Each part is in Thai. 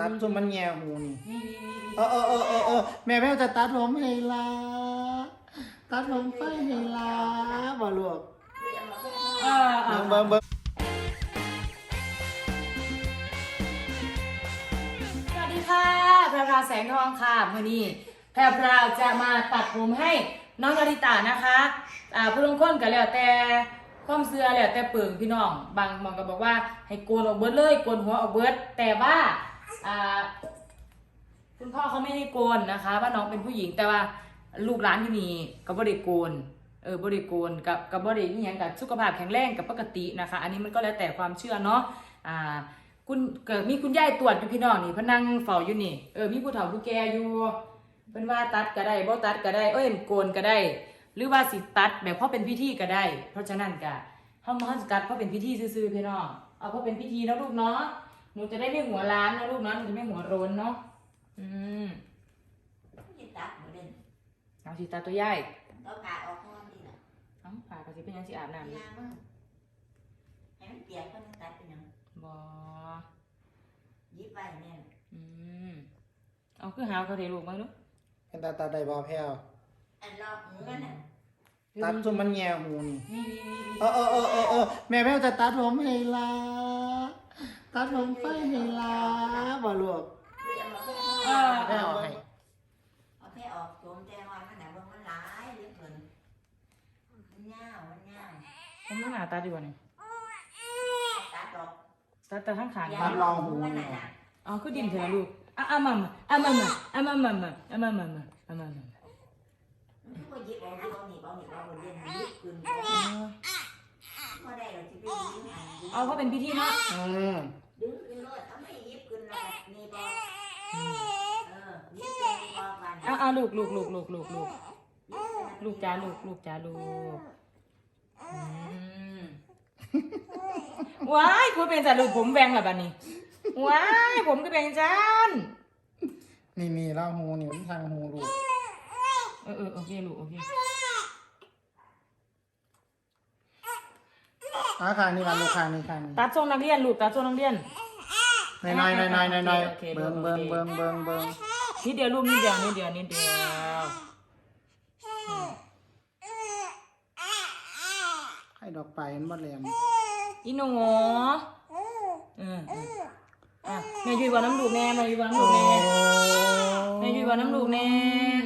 ตัดจนมันแง่หูนี่นี่นี่นี่เออเออเออเออเออแม่แม่จะตัดผมให้ลาตัดผมไปให้ลาบ่ลูกเออเอเบิ่องเบิ่งเบิ่งสวัสดีค่ะ แพรวพราวแสงทองค่ะมื่อนี้ แพรวพราวจะมาตัดผมให้น้องนาริตานะคะอ่าผู้ลงคนก็แล้วแต่ความเสื่อแล้วแต่เปิงพี่น้อง บางบางก็บอกว่าให้โกนออกเบิดเลยโกนหัวออกเบิดแต่ว่าอ่า คุณพ่อเขาไม่ให้โกนนะคะ ว่าน้องเป็นผู้หญิงแต่ว่าลูกหลานที่นี่ก็บ่ได้โกนเออบ่ได้โกนกับกับบ่ได้นี่ยังกับสุขภาพแข็งแรงกับปกตินะคะ อันนี้มันก็แล้วแต่ความเชื่อเนาะอ่าคุณเกิดมีคุณยายตรวจอยู่พี่น้องนี่พนังเฝ้าอยู่นี่เออมีผู้เฒ่าผู้แก่อยู่เพิ่นว่าตัดก็ได้บ่ตัดก็ได้เอ้ยโกนก็ได้ หรือว่าสิตัดแบบเพราะเป็นพิธีก็ได้ เพราะฉะนั้นก็เฮามาตัดเพราะเป็นพิธีซื่อๆพี่น้องเอาเพราะเป็นพิธีแล้วลูกเนาะ หนูจะได้ไม่หัวล้านนะลูกเนาะหนูจะไม่หัวโรนเนาะอืมยึดตัดหมดเลยเอาสิตาตัวใหญ่ก็ผ่าออกห้องนี่แหละเอ้าปากก็สิเป็นหยังสิอาบน้ำอยู่ยามึงให้มันเปียกก็ต้องตัดเป็นหยังบ่ยิบไปเนี่ยอืมเอาคือหาวเขาเทลูกมาดูเป็นตาตาได้บ่แพ้วอันรอบหูมันน่ะตัดจนมันแง่หูนี่นี่นี่นี่ เออเออเออเออเออแม่แม่จะตัดผมให้ลา ตัดผมไปให้ลาบ่ลูกคือเอามาเพื่อเออแม่เอาให้เอาแค่ออกโจมแต่ว่ามันหนาเบิ่งมันหลายเหลือเกินมันยาวมันยาวผมต้องหาตาดีกว่านี่ตัดออกตาตาข้างขางยาๆวหูมันน่ะนะเอาคือดินเถอะนะลูกอะอะมามาอะมามาอะมามามาอะมามามาอะมามามันก็ยิบเอายิบเอาหนีบเอาหนีบเอาหมดเลยมันยิบคืนก็ได้เราจะไปยิบอันยิบเอาเพราะเป็นพิธีเนาะอืม ดึงขึ้นรถเอาไม่ยิบคืนแล้วก็หนีบอเออยิบคืนพอกันเอาเอาลูกลูกลูกลูกลูกลูกลูกจ้าลูกลูกจ้าลูกอืมว้ายคุณเป็นจ้าลูกผมแบงเหรอบัดนี้ว้ายผมก็แบงจานนี่นี่เล่าหูนี่มันทางหูลูกเออเออโอเคลูกโอเค อะข้างนี้มาลูกข้างนี้ข้างนี้ตัดทรงนักเรียนลูกตัดทรงนักเรียนน้อยน้อยน้อยน้อยน้อยน้อยโอเคโอเคเบิ่งเบิ่งเบิ่งเบิ่งเบิ่งนิดเดียวลูกนิดเดียวนิดเดียวนิดเดียวให้ดอกไปมันบ่แหลมอีหนูเออเอออะแม่ยุยบอกน้ำลูกแน่แม่ยุยบอกน้ำลูกแน่แม่ยุยบอกน้ำลูกแน่อื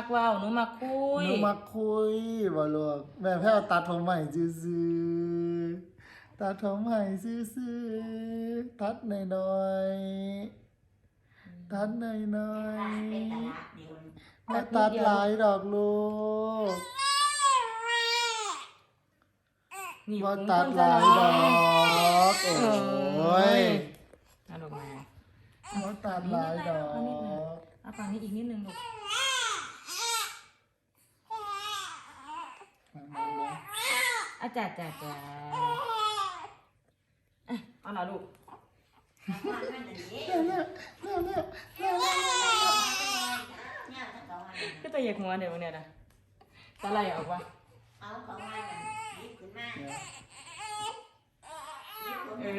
มหนูมักเว้าวหนูมักคุยหนูมาคุยบ่ลูกแม่แพ้วตัดผมใหม่ซื่อๆตัดผมใหม่ซื่อๆตัดหน่อยๆตัดหน่อยเป็นตๆลาดเดียวมาตัดหลายดอกลูกนี่มาผมตัดหลายดอกเอโอ้ยเอาดอกมามาตัดหลายดอกเอาฝั่งนี้อีกนิดนึงลูก อาจารย์จ้าจ้าอะเอาละลูกมันมันอันนี้เร็วเร็วเร็วเร็วเร็วเร็วเนี่ยทั้งสองอันก็ตัวเหยียกหัวเดี๋ยวเนี่ยนะสไลด์ออกวะเอาของมันยิบขึ้นมาเอเอ อ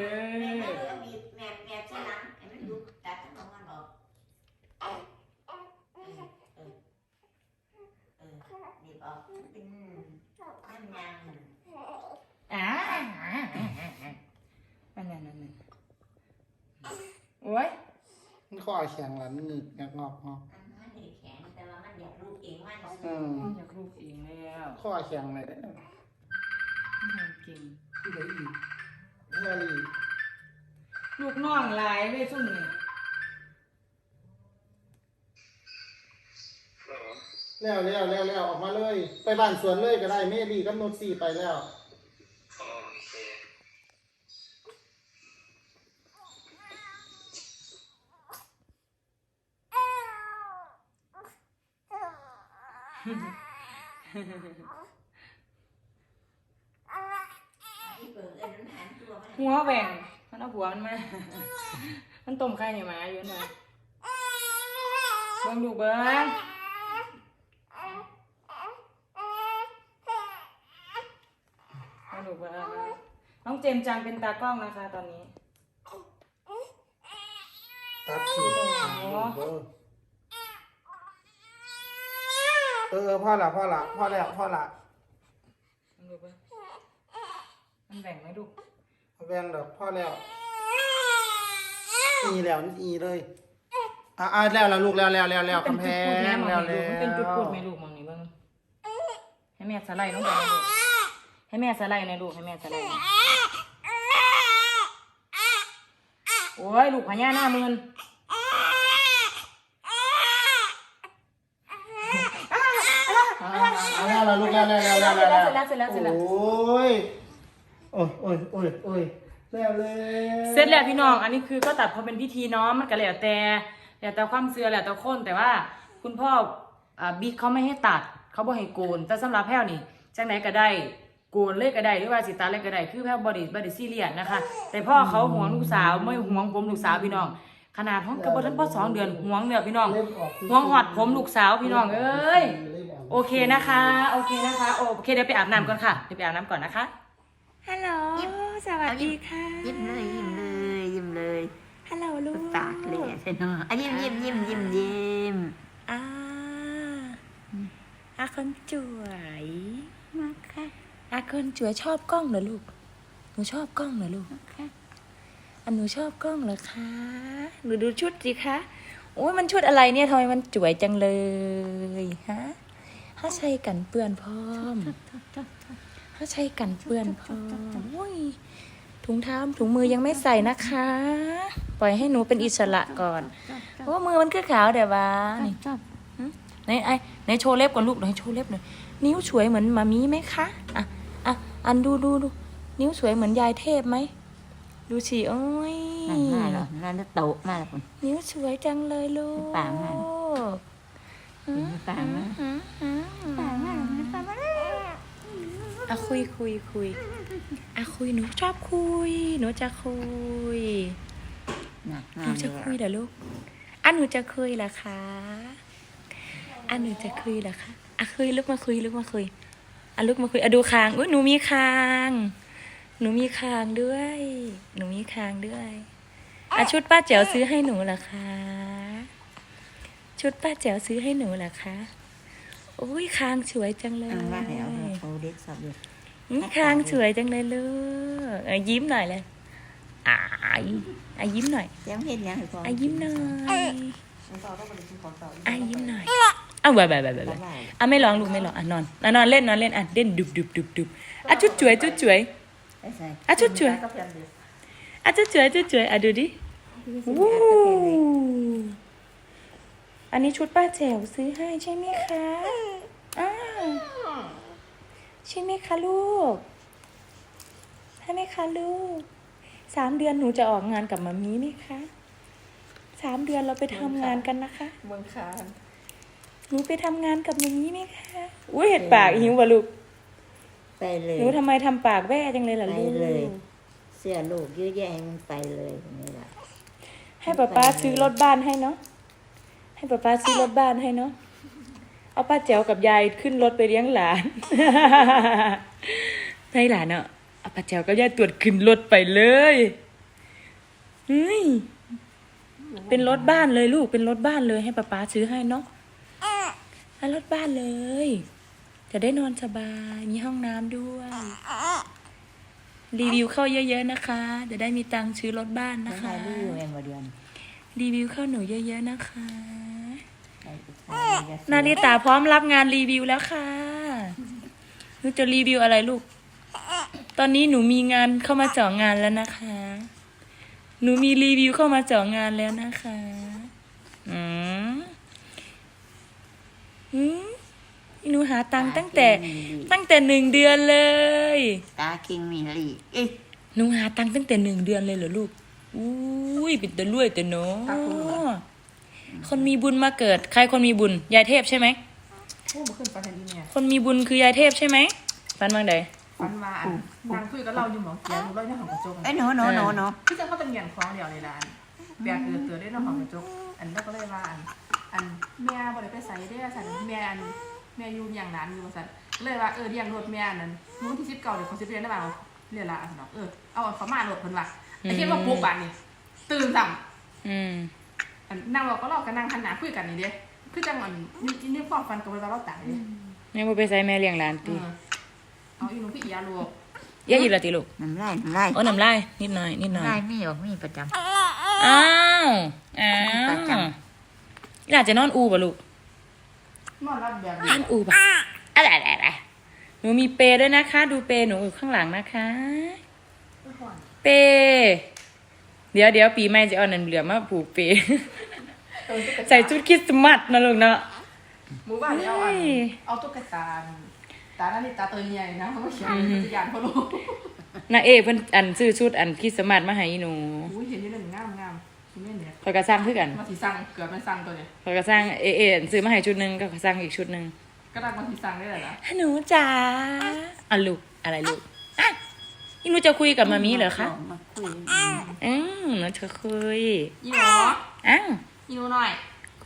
อมีแมบแมบใช่หลังไอ้มันดูตัดทั้งสองอันออกเออเออเออดีออกเป็นน้ำยาง อ่าอันนั้นนั่นนั่นโอ้ย มันข้อ แข็งหลังหงึกงักงอกงอกอันนั้นนี่แข็งแต่ว่ามันอยากลูกเองมันอืมอยากลูกเองแล้วข้อแข็งเลยเด้อเก่งที่ไหนอีกเฮลีลูกน้องหลายเลยซุ่มนี่แล้วแล้วแล้วแล้วออกมาเลย ไปบ้านสวนเลยก็ได้เมลีกับโนตสี่ไปแล้ว ที่เปิดเอ็นนั้น หันตัวมันหัวแหว่งมันเอาหัวมันมา มันต้มไข่ให้หมาอยู่นะเบิ้งลูกเบิ้งเอาลูกเบิ้งน้องเจมส์จังเป็นตากล้องนะคะตอนนี้เออเออ เออพ่อละพ่อละพ่อแล้วพ่อละมันดูปะมันแบ่งไหมลูกแบงดอกพ่อแล้วอีแล้วนี่อีเลยอะอะแล้วแล้วลูกแล้วแล้วแล้วแล้วกำแพงแม่มองแล้วนี่แล้ลูกมันเป็นจุดพูดไหมลูกมองนี่เบ้างให้แม่สไลด์น้องบอลลูกให้แม่สไลด์หนะลูกให้แม่สไลด์หน่อยโอ้ยลูกพญาหน้ามืน เอาแล้วแล้วลูก แล้วแล้วแล้วแล้วแล้วเสร็จแล้วเสร็จแล้วเสร็จแล้ว โอ้ยโอ้ยโอ้ยโอ้ยโอ้ยแล้วเลยเสร็จแล้วพี่น้อง อันนี้คือก็ตัดพอเป็นพิธีเนาะมันก็แล้วแต่แล้วแต่ความเชื่อแล้วแต่คนแต่ว่าคุณพ่ออ่าบิ๊กเขาไม่ให้ตัดเขาบอกให้โกน แต่สำหรับแพ้วนี่จังไหนก็ได้โกนเลยก็ได้หรือว่าสิตัดเลยก็ได้คือแพ้วบอดี้บอดี้ซีเรียสนะคะ แต่พ่อเขาห่วงลูกสาวไม่ห่วงผมลูกสาวพี่น้อง ขนาดห้องกระบทันพ่อสองเดือนห่วงเนี่ยพี่น้องห่วงหอดผมลูกสาวพี่น้องเอ้ย โอเคนะคะ โอเคนะคะ โอเคเดี๋ยวไปอาบน้ำก่อนค่ะเดี๋ยวไปอาบน้ำก่อนนะคะ ฮัลโหล สวัสดีค่ะ ยิ้มเลยยิ้มเลยยิ้มเลยฮัลโหลลูกปากเลยใช่เนาะอะยิ้มยิ้มยิ้มยิ้มยิ้มอ่าอาคนสวยมาค่ะอาคนสวยชอบกล้องเหรอลูก หนูชอบกล้องเหรอลูกค่ะอันหนูชอบกล้องเหรอคะหนูดูชุดสิคะโอ้ยมันชุดอะไรเนี่ยทำไมมันสวยจังเลยฮะ ถ้าใช้กันเปื้อนพร้อมถ้าใช้กันเปื้อนพร้อมโอ้ยถุงเท้าถุงมือยังไม่ใส่นะคะ ปล่อยให้หนูเป็นอิสระก่อนเพราะว่ามือมันคือขาวเดี๋ยววะนี่ชอบไหนไอ้ไหนโชว์เล็บก่อนลูกไหนโชว์เล็บหน่อยนิ้วสวยเหมือนมามีไหมคะอะอะอันดูดูดูนิ้วสวยเหมือนยายเทพไหมดูสิโอ้ยนั่นมาแล้วนั่นจะโตมาแล้วคุณนิ้วสวยจังเลยลูกปากมันหืมปากมันหืมหืมปากมาปากมา อะคุยคุยคุยอะคุยหนูชอบคุย หนูจะคุยหนักหนูจะคุยเหรอลูกอะหนูจะคุยเหรอคะอะหนูจะคุยเหรอคะอะคุยลุกมาคุยลุกมาคุยอะลุกมาคุยอะดูคางอุ้ยหนูมีคาง หนูมีคางด้วย หนูมีคางด้วยอะชุดป้าแจ๋วซื้อให้หนูเหรอคะ ชุดป้าแจ๋วซื้อให้หนูเหรอคะ อุ้ยคางสวยจังเลยอ่าว่าแล้วเขาเด็กสอบอยู่อืมคางสวยจังเลยลูกอะยิ้มหน่อยเลยอ่ายอะยิ้มหน่อยยังเห็นยังพออะยิ้มหน่อยอะยิ้มหน่อยอะแบบแบบแบบแบบอะไม่ร้องลูกไม่ร้องอะนอนอะนอนเล่นนอนเล่นอะเล่นดุบดุบดุบดุบอะจุดจวยจุดจวยอะชุดสวยอะจุดจวยจุดจวยอะดูดิวู้ อันนี้ชุดป้าแจ๋วซื้อให้ใช่ไหมคะอ้าวใช่ไหมคะลูกใช่ไหมคะลูก สามเดือนหนูจะออกงานกับมามีไหมคะ สามเดือนเราไปทำงานกันนะคะ เมืองคานหนูไปทำงานกับมามีไหมคะ อุ้ยเห็ดปากหิววะลูก ไปเลย หนูทำไมทำปากแว่จังเลยล่ะลูก ไปเลย เสื้อลูกเยอะแยะมันไปเลยนี่แหละ ให้ป๊าป๊าซื้อรถบ้านให้เนาะ ให้ป๊าป๊าซื้อรถบ้านให้เนาะเอาป้าแจ๋วกับยายขึ้นรถไปเลี้ยงหลาน ให้หลานเนาะเอาป้าแจ๋วกับยายตรวจขึ้นรถไปเลยเฮ้ยเป็นรถบ้านเลยลูกเป็นรถบ้านเลยให้ป๊าป๊าซื้อให้เนาะให้รถบ้านเลย จะได้นอนสบาย มีห้องน้ำด้วย รีวิวเข้าเยอะๆนะคะ จะได้มีตังค์ซื้อรถบ้านนะนะคะคะรีวิวเองมาเดือนรีวิวเข้าหนูเยอะๆนะคะ นาริตาพร้อมรับงานรีวิวแล้วค่ะหนูจะรีวิวอะไรลูก ตอนนี้หนูมีงานเข้ามาเจาะงานแล้วนะคะ หนูมีรีวิวเข้ามาเจาะงานแล้วนะคะ อืมอืมหนูหาตังค์ตั้งแต่ ตั้งแต่หนึ่งเดือนเลย ตาคิงมีลีเอ๊ะหนูหาตังค์ตั้งแต่หนึ่งเดือนเลยเหรอลูก อุ้ยเป็นตะลุ่ยแต่เนาะ คนมีบุญมาเกิด ใครคนมีบุญ ยายเทพใช่ไหมพูดมาขึ้นปันทันทีเนี่ยคนมีบุญคือยายเทพใช่ไหมฟันบางใดฟันมาอันนางคุยกับเราอยู่หมองเกียร์อยู่ร้อยหน้าของกระจกไอ้หนูหนูหนูหนูพี่จะเขาเป็นเงียนคล้องเดียวในร้านแบกเตือเตือได้หน้าของกระจกอันนั้นก็เลยว่าอันอันแม่บ่ได้ไปใส่ได้สันแม่อันแม่อยู่อย่างนั้นอยู่สันเลยว่าเออเรียงรถแม่นั้นรู้ที่ชิปเก่าเดี๋ยวเขาชิปเรียนได้ป่าวเรียนละอันเนาะเออเอาเขามารถเพิ่นว่าไอ้ที่ว่าปุ๊บอันนี่ตื่นสั่ง อืมอันนั่งเราก็เรากันนั่งหันหน้าคุยกันนี่เด้คือจังอันนี่นี่ความฝันกับเวลาเราตายเด้แม่บ่ไปใส่แม่เลี้ยงหลานเอติอเอาอีหนูพี่อียาลูกอย่าอีกละติลูกน้ำลายน้ำลายโอ้น้ำลายนิดหน่อยนิดหน่อย น้ำลายมีออกมีประจำ อ้าว อ้าประจวหลานจะนอนอูบ่ลูก นอนรับแบบนอนอูบ่อะไรอะไรอะไรหนูมีเปรด้วยนะคะ ดูเปรหนูอยู่ข้างหลังนะคะ เปร เดี๋ยวเดี๋ยวปีใหม่จะเอานันเหลือมาผูกเปรใส่ชุดคริสต์มาสนะลูกเนาะหมู่บ้านนี่เอาอันเฮ้ยเอาตุ๊กตาตาหน้านี่ตาตัวใหญ่นะเขาก็เขียนเป็นตัวอย่างเขารู้นาเอกเพิ่นอันซื้อชุดอันคริสต์มาสมาให้อีหนูอุ้ยเห็นนี่หนึ่งงามงามคุณแม่เนี่ยคอยก็สร้างคือกันมาสีสั่งเกือบเป็นสั่งตัวเนี่ยคอยก็สร้างเอเออันซื้อมาให้ชุดหนึงก็สร้างอีกชุดหนึงก็ได้มาสีสั่งได้เลยนะหนูจ๋าอะลูกอะไรลูกอะ นี่หนูจะคุยกับมามีเหรอคะมาคุยอืมหนูจะคุยอีหนูอ้าวอีหนูหน่อย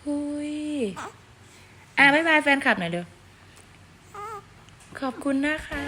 คุย อะบ๊ายบายแฟนคลับหน่อยเด้อขอบคุณนะคะ